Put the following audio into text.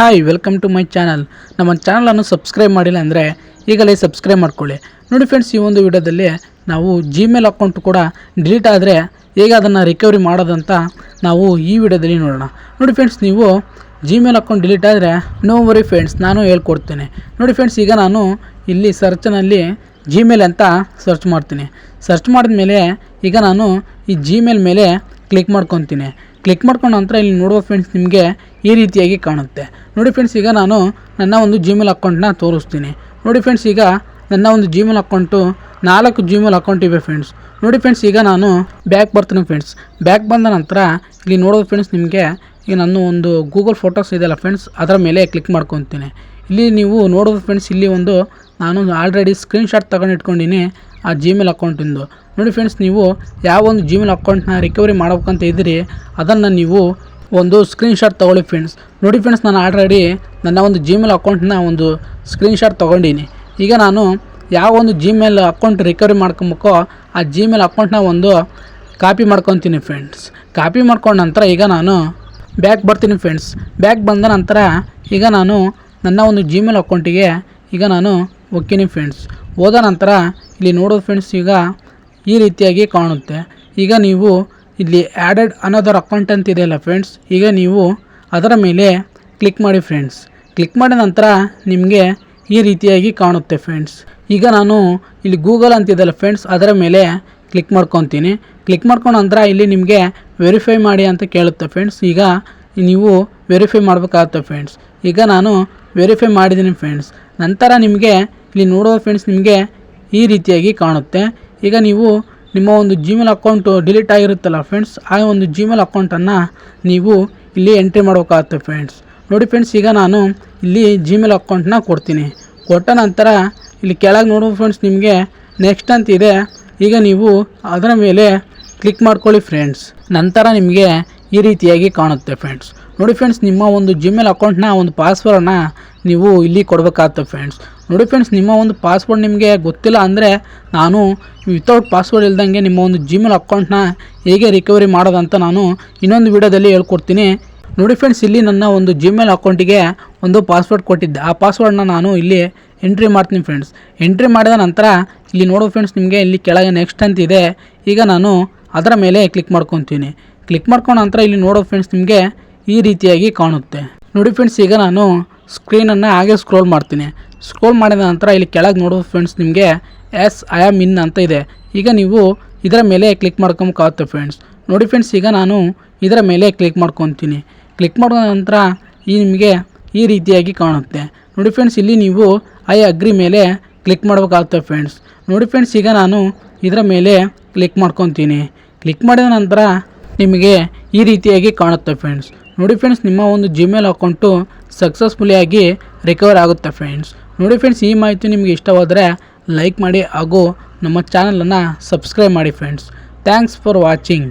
Hi welcome to my channel ನಮ್ಮ ಚಾನಲನ್ನು subscribe ಮಾಡಿಲ್ಲ ಅಂದರೆ ಈಗಲೇ ಸಬ್ಸ್ಕ್ರೈಬ್ ಮಾಡ್ಕೊಳ್ಳಿ. ನೋಡಿ ಫ್ರೆಂಡ್ಸ್ ಈ ಒಂದು ವಿಡಿಯೋದಲ್ಲಿ ನಾವು ಜಿಮೇಲ್ ಅಕೌಂಟ್ ಕೂಡ ಡಿಲೀಟ್ ಆದರೆ ಹೇಗೆ ಅದನ್ನು ರಿಕವರಿ ಮಾಡೋದಂತ ನಾವು ಈ ವಿಡಿಯೋದಲ್ಲಿ ನೋಡೋಣ. ನೋಡಿ ಫ್ರೆಂಡ್ಸ್ ನೀವು ಜಿಮೇಲ್ ಅಕೌಂಟ್ ಡಿಲೀಟ್ ಆದರೆ ನೋ ವರಿ ಫ್ರೆಂಡ್ಸ್ ನಾನು ಹೇಳ್ಕೊಡ್ತೇನೆ. ನೋಡಿ ಫ್ರೆಂಡ್ಸ್ ಈಗ ನಾನು ಇಲ್ಲಿ ಸರ್ಚ್ನಲ್ಲಿ ಜಿಮೇಲ್ ಅಂತ ಸರ್ಚ್ ಮಾಡ್ತೀನಿ. ಸರ್ಚ್ ಮಾಡಿದ ಮೇಲೆ ಈಗ ನಾನು ಈ ಜಿಮೇಲ್ ಮೇಲೆ ಕ್ಲಿಕ್ ಮಾಡ್ಕೊತೀನಿ. ಕ್ಲಿಕ್ ಮಾಡ್ಕೊಂಡ ನಂತರ ಇಲ್ಲಿ ನೋಡುವ ಫ್ರೆಂಡ್ಸ್ ನಿಮಗೆ ಈ ರೀತಿಯಾಗಿ ಕಾಣುತ್ತೆ. ನೋಡಿ ಫ್ರೆಂಡ್ಸ್ ಈಗ ನಾನು ನನ್ನ ಒಂದು ಜಿಮೇಲ್ ಅಕೌಂಟ್ನ ತೋರಿಸ್ತೀನಿ. ನೋಡಿ ಫ್ರೆಂಡ್ಸ್ ಈಗ ನನ್ನ ಒಂದು ಜಿಮೇಲ್ ಅಕೌಂಟು ನಾಲ್ಕು ಜಿಮೇಲ್ ಅಕೌಂಟ್ ಇವೆ ಫ್ರೆಂಡ್ಸ್ ನೋಡಿ ಫ್ರೆಂಡ್ಸ್ ಈಗ ನಾನು ಬ್ಯಾಕ್ ಬರ್ತೀನಿ ಫ್ರೆಂಡ್ಸ್ ಬ್ಯಾಕ್ ಬಂದ ನಂತರ ಇಲ್ಲಿ ನೋಡೋದು ಫ್ರೆಂಡ್ಸ್ ನಿಮಗೆ ಈಗ ನನ್ನ ಒಂದು ಗೂಗಲ್ ಫೋಟೋಸ್ ಇದೆಯಲ್ಲ ಫ್ರೆಂಡ್ಸ್ ಅದರ ಮೇಲೆ ಕ್ಲಿಕ್ ಮಾಡ್ಕೊತೀನಿ. ಇಲ್ಲಿ ನೀವು ನೋಡ್ಬೋದು ಫ್ರೆಂಡ್ಸ್ ಇಲ್ಲಿ ಒಂದು ನಾನು ಆಲ್ರೆಡಿ ಸ್ಕ್ರೀನ್ಶಾಟ್ ತಗೊಂಡು ಇಟ್ಕೊಂಡಿನಿ ಆ ಜಿಮೇಲ್ ಅಕೌಂಟಿಂದು ನೋಡಿ ಫ್ರೆಂಡ್ಸ್ ನೀವು ಯಾವ ಒಂದು ಜಿಮೇಲ್ ಅಕೌಂಟ್ನ ರಿಕವರಿ ಮಾಡ್ಬೇಕಂತ ಇದ್ದೀರಿ, ಅದನ್ನು ನೀವು ಒಂದು ಸ್ಕ್ರೀನ್ಶಾಟ್ ತೊಗೊಳ್ಳಿ ಫ್ರೆಂಡ್ಸ್ ನೋಡಿ ಫ್ರೆಂಡ್ಸ್ ನಾನು ಆಲ್ರೆಡಿ ನನ್ನ ಒಂದು ಜಿಮೇಲ್ ಅಕೌಂಟ್ನ ಒಂದು ಸ್ಕ್ರೀನ್ಶಾಟ್ ತೊಗೊಂಡೀನಿ. ಈಗ ನಾನು ಯಾವ ಒಂದು ಜಿಮೇಲ್ ಅಕೌಂಟ್ ರಿಕವರಿ ಮಾಡ್ಕೊಬೇಕೋ ಆ ಜಿಮೇಲ್ ಅಕೌಂಟ್ನ ಒಂದು ಕಾಪಿ ಮಾಡ್ಕೊತೀನಿ ಫ್ರೆಂಡ್ಸ್ ಕಾಪಿ ಮಾಡ್ಕೊಂಡ ನಂತರ ಈಗ ನಾನು ಬ್ಯಾಕ್ ಬರ್ತೀನಿ ಫ್ರೆಂಡ್ಸ್ ಬ್ಯಾಕ್ ಬಂದ ನಂತರ ಈಗ ನಾನು ನನ್ನ ಒಂದು ಜಿಮೇಲ್ ಅಕೌಂಟಿಗೆ ಈಗ ನಾನು ಹೋಗ್ತೀನಿ ಫ್ರೆಂಡ್ಸ್ ಹೋದ ನಂತರ ಇಲ್ಲಿ ನೋಡೋದು ಫ್ರೆಂಡ್ಸ್ ಈಗ ಈ ರೀತಿಯಾಗಿ ಕಾಣುತ್ತೆ. ಈಗ ನೀವು ಇಲ್ಲಿ ಆ್ಯಡೆಡ್ ಅನದರ್ ಅಕೌಂಟ್ ಅಂತ ಇದೆಯಲ್ಲ ಫ್ರೆಂಡ್ಸ್ ಈಗ ನೀವು ಅದರ ಮೇಲೆ ಕ್ಲಿಕ್ ಮಾಡಿ ಫ್ರೆಂಡ್ಸ್ ಕ್ಲಿಕ್ ಮಾಡಿದ ನಂತರ ನಿಮಗೆ ಈ ರೀತಿಯಾಗಿ ಕಾಣುತ್ತೆ ಫ್ರೆಂಡ್ಸ್ ಈಗ ನಾನು ಇಲ್ಲಿ ಗೂಗಲ್ ಅಂತಿದೆಯಲ್ಲ ಫ್ರೆಂಡ್ಸ್ ಅದರ ಮೇಲೆ ಕ್ಲಿಕ್ ಮಾಡ್ಕೊತೀನಿ. ಕ್ಲಿಕ್ ಮಾಡ್ಕೊಂಡ ನಂತರ ಇಲ್ಲಿ ನಿಮಗೆ ವೆರಿಫೈ ಮಾಡಿ ಅಂತ ಕೇಳುತ್ತೆ ಫ್ರೆಂಡ್ಸ್ ಈಗ ನೀವು ವೆರಿಫೈ ಮಾಡಬೇಕಾಗುತ್ತೆ ಫ್ರೆಂಡ್ಸ್ ಈಗ ನಾನು ವೆರಿಫೈ ಮಾಡಿದ್ದೀನಿ ಫ್ರೆಂಡ್ಸ್ ನಂತರ ನಿಮಗೆ ಇಲ್ಲಿ ನೋಡೋ ಫ್ರೆಂಡ್ಸ್ ನಿಮಗೆ ಈ ರೀತಿಯಾಗಿ ಕಾಣುತ್ತೆ. ಈಗ ನೀವು ನಿಮ್ಮ ಒಂದು ಜಿಮೇಲ್ ಅಕೌಂಟು ಡಿಲೀಟ್ ಆಗಿರುತ್ತಲ್ಲ ಫ್ರೆಂಡ್ಸ್ ಆ ಒಂದು ಜಿಮೇಲ್ ಅಕೌಂಟನ್ನು ನೀವು ಇಲ್ಲಿ ಎಂಟ್ರಿ ಮಾಡಬೇಕಾಗುತ್ತೆ ಫ್ರೆಂಡ್ಸ್ ನೋಡಿ ಫ್ರೆಂಡ್ಸ್ ಈಗ ನಾನು ಇಲ್ಲಿ ಜಿಮೇಲ್ ಅಕೌಂಟನ್ನ ಕೊಡ್ತೀನಿ. ಕೊಟ್ಟ ನಂತರ ಇಲ್ಲಿ ಕೆಳಗೆ ನೋಡೋ ಫ್ರೆಂಡ್ಸ್ ನಿಮಗೆ ನೆಕ್ಸ್ಟ್ ಅಂತ ಇದೆ. ಈಗ ನೀವು ಅದರ ಮೇಲೆ ಕ್ಲಿಕ್ ಮಾಡ್ಕೊಳ್ಳಿ ಫ್ರೆಂಡ್ಸ್ ನಂತರ ನಿಮಗೆ ಈ ರೀತಿಯಾಗಿ ಕಾಣುತ್ತೆ ಫ್ರೆಂಡ್ಸ್ ನೋಡಿ ಫ್ರೆಂಡ್ಸ್ ನಿಮ್ಮ ಒಂದು ಜಿಮೇಲ್ ಅಕೌಂಟ್ನ ಒಂದು ಪಾಸ್ವರ್ಡನ್ನ ನೀವು ಇಲ್ಲಿ ಕೊಡಬೇಕಾಗುತ್ತೆ ಫ್ರೆಂಡ್ಸ್ ನೋಡಿ ಫ್ರೆಂಡ್ಸ್ ನಿಮ್ಮ ಒಂದು ಪಾಸ್ವರ್ಡ್ ನಿಮಗೆ ಗೊತ್ತಿಲ್ಲ ಅಂದರೆ ನಾನು ವಿತೌಟ್ ಪಾಸ್ವರ್ಡ್ ಇಲ್ದಂಗೆ ನಿಮ್ಮ ಒಂದು ಜಿಮೇಲ್ ಅಕೌಂಟ್ನ ಹೇಗೆ ರಿಕವರಿ ಮಾಡೋದಂತ ನಾನು ಇನ್ನೊಂದು ವಿಡಿಯೋದಲ್ಲಿ ಹೇಳ್ಕೊಡ್ತೀನಿ. ನೋಡಿ ಫ್ರೆಂಡ್ಸ್ ಇಲ್ಲಿ ನನ್ನ ಒಂದು ಜಿಮೇಲ್ ಅಕೌಂಟಿಗೆ ಒಂದು ಪಾಸ್ವರ್ಡ್ ಕೊಟ್ಟಿದ್ದೆ. ಆ ಪಾಸ್ವರ್ಡನ್ನ ನಾನು ಇಲ್ಲಿ ಎಂಟ್ರಿ ಮಾಡ್ತೀನಿ ಫ್ರೆಂಡ್ಸ್ ಎಂಟ್ರಿ ಮಾಡಿದ ನಂತರ ಇಲ್ಲಿ ನೋಡೋ ಫ್ರೆಂಡ್ಸ್ ನಿಮಗೆ ಇಲ್ಲಿ ಕೆಳಗೆ ನೆಕ್ಸ್ಟ್ ಅಂತ ಇದೆ. ಈಗ ನಾನು ಅದರ ಮೇಲೆ ಕ್ಲಿಕ್ ಮಾಡ್ಕೊತೀನಿ. ಕ್ಲಿಕ್ ಮಾಡ್ಕೊಂಡ ನಂತರ ಇಲ್ಲಿ ನೋಡೋ ಫ್ರೆಂಡ್ಸ್ ನಿಮಗೆ ಈ ರೀತಿಯಾಗಿ ಕಾಣುತ್ತೆ. ನೋಡಿ ಫ್ರೆಂಡ್ಸ್ ಈಗ ನಾನು ಸ್ಕ್ರೀನನ್ನು ಹಾಗೆ ಸ್ಕ್ರೋಲ್ ಮಾಡ್ತೀನಿ. ಸ್ಕ್ರೋಲ್ ಮಾಡಿದ ನಂತರ ಇಲ್ಲಿ ಕೆಳಗೆ ನೋಡೋದು ಫ್ರೆಂಡ್ಸ್ ನಿಮಗೆ ಎಸ್ ಐ ಆಮ್ ಇನ್ ಅಂತ ಇದೆ. ಈಗ ನೀವು ಇದರ ಮೇಲೆ ಕ್ಲಿಕ್ ಮಾಡ್ಕೊಬೇಕಾಗುತ್ತೆ ಫ್ರೆಂಡ್ಸ್ ನೋಡಿ ಫ್ರೆಂಡ್ಸ್ ಈಗ ನಾನು ಇದರ ಮೇಲೆ ಕ್ಲಿಕ್ ಮಾಡ್ಕೊತೀನಿ. ಕ್ಲಿಕ್ ಮಾಡಿದ ನಂತರ ಈ ನಿಮಗೆ ಈ ರೀತಿಯಾಗಿ ಕಾಣುತ್ತೆ. ನೋಡಿ ಫ್ರೆಂಡ್ಸ್ ಇಲ್ಲಿ ನೀವು ಐ ಅಗ್ರಿ ಮೇಲೆ ಕ್ಲಿಕ್ ಮಾಡಬೇಕಾಗುತ್ತೆ ಫ್ರೆಂಡ್ಸ್ ನೋಡಿ ಫ್ರೆಂಡ್ಸ್ ಈಗ ನಾನು ಇದರ ಮೇಲೆ ಕ್ಲಿಕ್ ಮಾಡ್ಕೊತೀನಿ. ಕ್ಲಿಕ್ ಮಾಡಿದ ನಂತರ ನಿಮಗೆ ಈ ರೀತಿಯಾಗಿ ಕಾಣುತ್ತೆ ಫ್ರೆಂಡ್ಸ್ ನೋಡಿ ಫ್ರೆಂಡ್ಸ್ ನಿಮ್ಮ ಒಂದು ಜಿಮೇಲ್ ಅಕೌಂಟು ಸಕ್ಸಸ್ಫುಲಿಯಾಗಿ ರಿಕವರ್ ಆಗುತ್ತೆ ಫ್ರೆಂಡ್ಸ್ ನೋಡಿ ಫ್ರೆಂಡ್ಸ್ ಈ ಮಾಹಿತಿ ನಿಮಗೆ ಇಷ್ಟವಾದರೆ ಲೈಕ್ ಮಾಡಿ ಹಾಗೂ ನಮ್ಮ ಚಾನಲನ್ನು ಸಬ್ಸ್ಕ್ರೈಬ್ ಮಾಡಿ ಫ್ರೆಂಡ್ಸ್ ಥ್ಯಾಂಕ್ಸ್ ಫಾರ್ ವಾಚಿಂಗ್